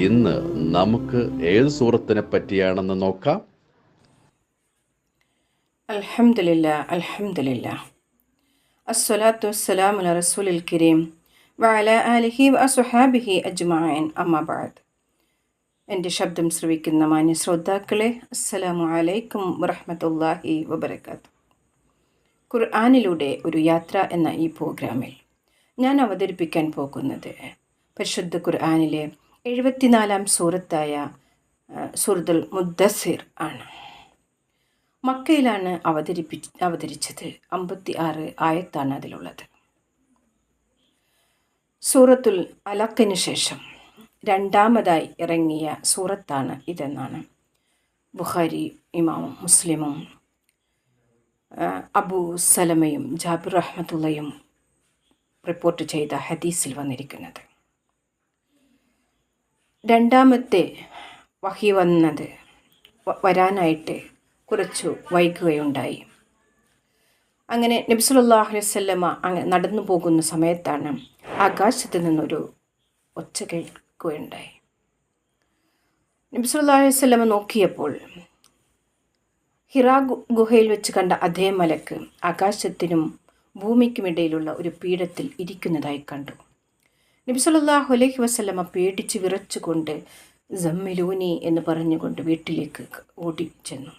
ഇന്ന് നമുക്ക് ഏത് സൂറത്തിനെ പറ്റിയാണെന്ന് നോക്കാം? അൽഹംദുലില്ല അസ്സലാത്തു അല റസൂലിൽ കരീം ആലിഹി എന്റെ ശബ്ദം ശ്രവിക്കുന്ന മാന്യ ശ്രോതാക്കളെ അസ്സലാമു അലൈക്കും വറഹമത്തല്ലാഹി വബറകാത്ത് ഖുർആാനിലൂടെ ഒരു യാത്ര എന്ന ഈ പ്രോഗ്രാമിൽ ഞാൻ അവതരിപ്പിക്കാൻ പോകുന്നത് പരിശുദ്ധ ഖുർആനിലെ എഴുപത്തിനാലാം സൂറത്തായ സുഹൃത്തുൽ മുദ്ദസിർ ആണ്. മക്കയിലാണ് അവതരിപ്പി അവതരിച്ചത്. അമ്പത്തി ആറ് ആയത്താണ് അതിലുള്ളത്. സൂറത്തുൽ അലക്കിന് ശേഷം രണ്ടാമതായി ഇറങ്ങിയ സൂറത്താണ് ഇതെന്നാണ്. ബുഖാരി ഇമാമും മുസ്ലിമും അബൂ സലമയും ജാബിർ റഹ്മത്തുള്ളയും റിപ്പോർട്ട് ചെയ്ത ഹദീസിൽ വന്നിരിക്കുന്നത്. രണ്ടാമത്തെ വഹി വന്നത് വരാനായിട്ട് കുറച്ചു വൈകുകയുണ്ടായി. അങ്ങനെ നബിസുല്ലാഹു വല്ലമ അങ്ങനെ നടന്നു പോകുന്ന സമയത്താണ് ആകാശത്ത് നിന്നൊരു ഒച്ച കേൾക്കുകയുണ്ടായി. നബിസുല്ലാഹു വല്ലമ നോക്കിയപ്പോൾ ഹിറാ ഗുഹയിൽ വെച്ച് കണ്ട അതേ മലക്ക് ആകാശത്തിനും ഭൂമിക്കുമിടയിലുള്ള ഒരു പീഠത്തിൽ ഇരിക്കുന്നതായി കണ്ടു. നബി അലഹി വസല്ലമ പേടിച്ച് വിറച്ചുകൊണ്ട് ജമ്മിലൂനി എന്ന് പറഞ്ഞുകൊണ്ട് വീട്ടിലേക്ക് ഓടി ചെന്നു.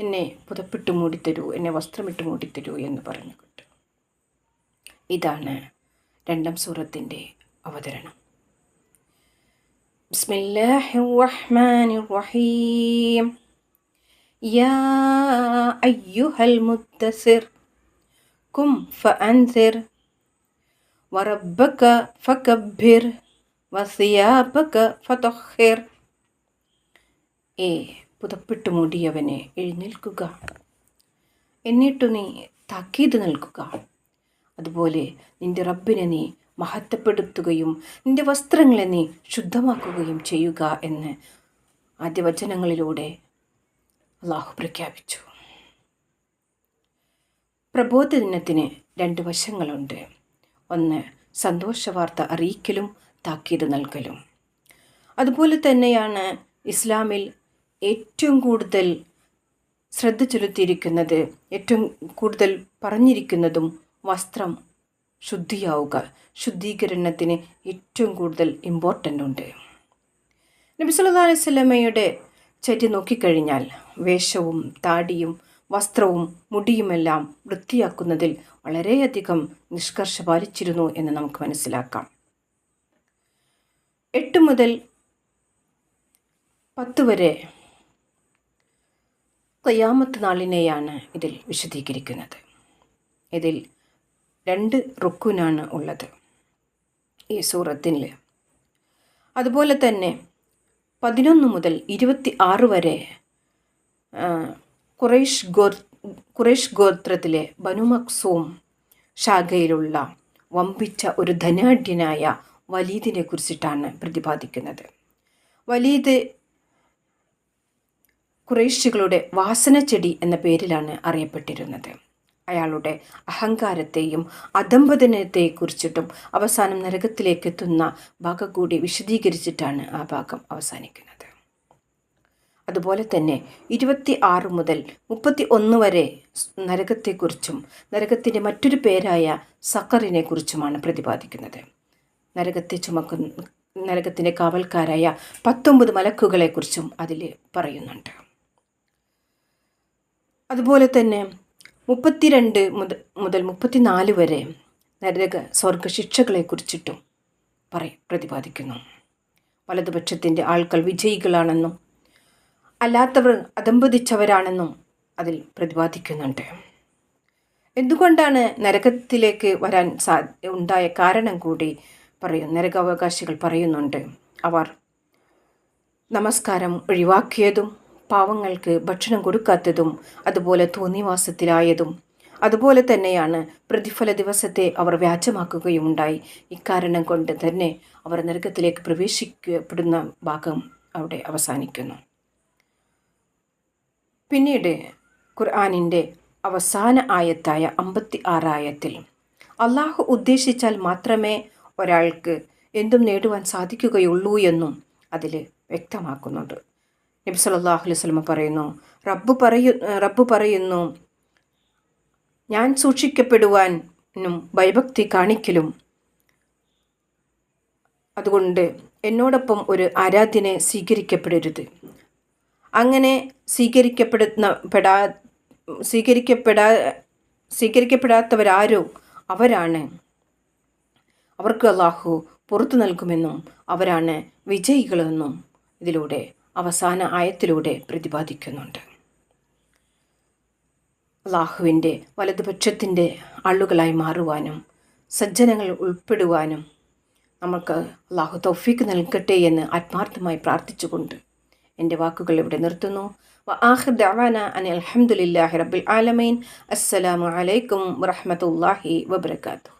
എന്നെ പുതപ്പിട്ട് മൂടിത്തരൂ എന്നെ വസ്ത്രമിട്ട് മൂടിത്തരൂ എന്ന് പറഞ്ഞുകൊണ്ട്. ഇതാണ് രണ്ടാം സൂറത്തിന്റെ അവതരണം. മുദ്ദസിർ കും ഫഅൻസിർ വറബ്ബക ഫകബ്ബിർ വസിയാബക ഫതൊഹിർ ഏ പുതപ്പിട്ട് മൂടിയവനെ എഴുന്നേൽക്കുക. എന്നിട്ടു നീ താക്കീത് നൽകുക. അതുപോലെ നിന്റെ റബ്ബിനെ നീ മഹത്വപ്പെടുത്തുകയും നിന്റെ വസ്ത്രങ്ങളെ നീ ശുദ്ധമാക്കുകയും ചെയ്യുക എന്ന് ആദ്യ വചനങ്ങളിലൂടെ അള്ളാഹു പ്രഖ്യാപിച്ചു. പ്രബോധ ദിനത്തിന് രണ്ട് വശങ്ങളുണ്ട്. ഒന്ന് സന്തോഷവാർത്ത അറിയിക്കലും താക്കീത് നൽകലും. അതുപോലെ തന്നെയാണ് ഇസ്ലാമിൽ ഏറ്റവും കൂടുതൽ ശ്രദ്ധ ചെലുത്തിയിരിക്കുന്നത് ഏറ്റവും കൂടുതൽ പറഞ്ഞിരിക്കുന്നതും വസ്ത്രം ശുദ്ധിയാവുക ശുദ്ധീകരണത്തിന് ഏറ്റവും കൂടുതൽ ഇമ്പോർട്ടന്റ് ഉണ്ട്. നബി സല്ലല്ലാഹു അലൈഹി ചര്യ നോക്കിക്കഴിഞ്ഞാൽ വേഷവും താടിയും വസ്ത്രവും മുടിയുമെല്ലാം വൃത്തിയാക്കുന്നതിൽ വളരെയധികം നിഷ്കർഷ പാലിച്ചിരുന്നു എന്ന് നമുക്ക് മനസ്സിലാക്കാം. എട്ട് മുതൽ പത്ത് വരെ കയ്യാമത്ത് നാളിനെയാണ് ഇതിൽ വിശദീകരിക്കുന്നത്. ഇതിൽ രണ്ട് റുക്കുനാണ് ഉള്ളത് ഈ സൂറത്തിൽ. അതുപോലെ തന്നെ പതിനൊന്ന് മുതൽ ഇരുപത്തി ആറ് വരെ ആ, ഖുറൈഷ് ഗോർ ഖുറൈഷ് ഗോത്രത്തിലെ ബനു മക്സൂം ശാഖയിലുള്ള വമ്പിച്ച ഒരു ധനാഢ്യനായ വലീദിനെ കുറിച്ചിട്ടാണ് പ്രതിപാദിക്കുന്നത്. വലീദ് ഖുറൈശികളുടെ വാസനച്ചെടി എന്ന പേരിലാണ് അറിയപ്പെട്ടിരുന്നത്. അയാളുടെ അഹങ്കാരത്തെയും അധംപതനത്തെക്കുറിച്ചിട്ടും അവസാനം നരകത്തിലേക്ക് എത്തുന്ന ഭാഗം കൂടി വിശദീകരിച്ചിട്ടാണ് ആ ഭാഗം അവസാനിക്കുന്നത്. അതുപോലെ തന്നെ ഇരുപത്തി ആറ് മുതൽ മുപ്പത്തി ഒന്ന് വരെ നരകത്തെക്കുറിച്ചും നരകത്തിന്റെ മറ്റൊരു പേരായ സക്കറിനെ കുറിച്ചുമാണ് പ്രതിപാദിക്കുന്നത്. നരകത്തെ ചുമക്കുന്ന നരകത്തിന്റെ കാവൽക്കാരായ പത്തൊമ്പത് മലക്കുകളെക്കുറിച്ചും അതിൽ പറയുന്നുണ്ട്. അതുപോലെ തന്നെ മുപ്പത്തിരണ്ട് മുതൽ മുതൽ മുപ്പത്തിനാല് വരെ നരക സ്വർഗശിക്ഷകളെക്കുറിച്ചിട്ടും പറ പ്രതിപാദിക്കുന്നു. വലതുപക്ഷത്തിന്റെ ആൾക്കാർ വിജയികളാണെന്നും അല്ലാത്തവർ അധംപതിച്ചവരാണെന്നും അതിൽ പ്രതിപാദിക്കുന്നുണ്ട്. എന്തുകൊണ്ടാണ് നരകത്തിലേക്ക് വരാൻ സാ ഉണ്ടായ കാരണം കൂടി പറയും നരകാവകാശികൾ പറയുന്നുണ്ട്. അവർ നമസ്കാരം ഒഴിവാക്കിയതും പാവങ്ങൾക്ക് ഭക്ഷണം കൊടുക്കാത്തതും അതുപോലെ തോന്നിവാസത്തിലായതും അതുപോലെ തന്നെയാണ് പ്രതിഫല ദിവസത്തെ അവർ വ്യാജമാക്കുകയുണ്ടായി ഇക്കാരണം കൊണ്ട് തന്നെ അവർ നരകത്തിലേക്ക് പ്രവേശിക്കപ്പെടുന്ന ഭാഗം അവിടെ അവസാനിക്കുന്നു. പിന്നീട് ഖുർആാനിന്റെ അവസാന ആയത്തായ അമ്പത്തി ആറായത്തിൽ അള്ളാഹു ഉദ്ദേശിച്ചാൽ മാത്രമേ ഒരാൾക്ക് എന്തും നേടുവാൻ സാധിക്കുകയുള്ളൂ എന്നും അതിൽ വ്യക്തമാക്കുന്നുണ്ട്. നബി സല്ലല്ലാഹു അലൈഹി വസല്ലം പറയുന്നു റബ്ബ് പറയു റബ്ബ് പറയുന്നു ഞാൻ സൂക്ഷിക്കപ്പെടുവാനും ഭയഭക്തി കാണിക്കലും. അതുകൊണ്ട് എന്നോടൊപ്പം ഒരു ആരാധ്യനെ സ്വീകരിക്കപ്പെടരുത്. അങ്ങനെ സ്വീകരിക്കപ്പെടുന്ന പെടാ സ്വീകരിക്കപ്പെടാ സ്വീകരിക്കപ്പെടാത്തവരാരോ അവരാണ്. അവർക്ക് അള്ളാഹു പുറത്തു നൽകുമെന്നും അവരാണ് വിജയികളെന്നും ഇതിലൂടെ അവസാന ആയത്തിലൂടെ പ്രതിപാദിക്കുന്നുണ്ട്. അള്ളാഹുവിന്റെ വലതുപക്ഷത്തിന്റെ ആളുകളായി മാറുവാനും സജ്ജനങ്ങൾ ഉൾപ്പെടുവാനും നമുക്ക് അള്ളാഹു തൗഫീക്ക് നൽകട്ടെ എന്ന് ആത്മാർത്ഥമായി പ്രാർത്ഥിച്ചുകൊണ്ട് എൻ്റെ വാക്കുകൾ ഇവിടെ നിർത്തുന്നു وآخر دعوانا أن الحمد لله رب العالمين السلام عليكم ورحمة الله وبركاته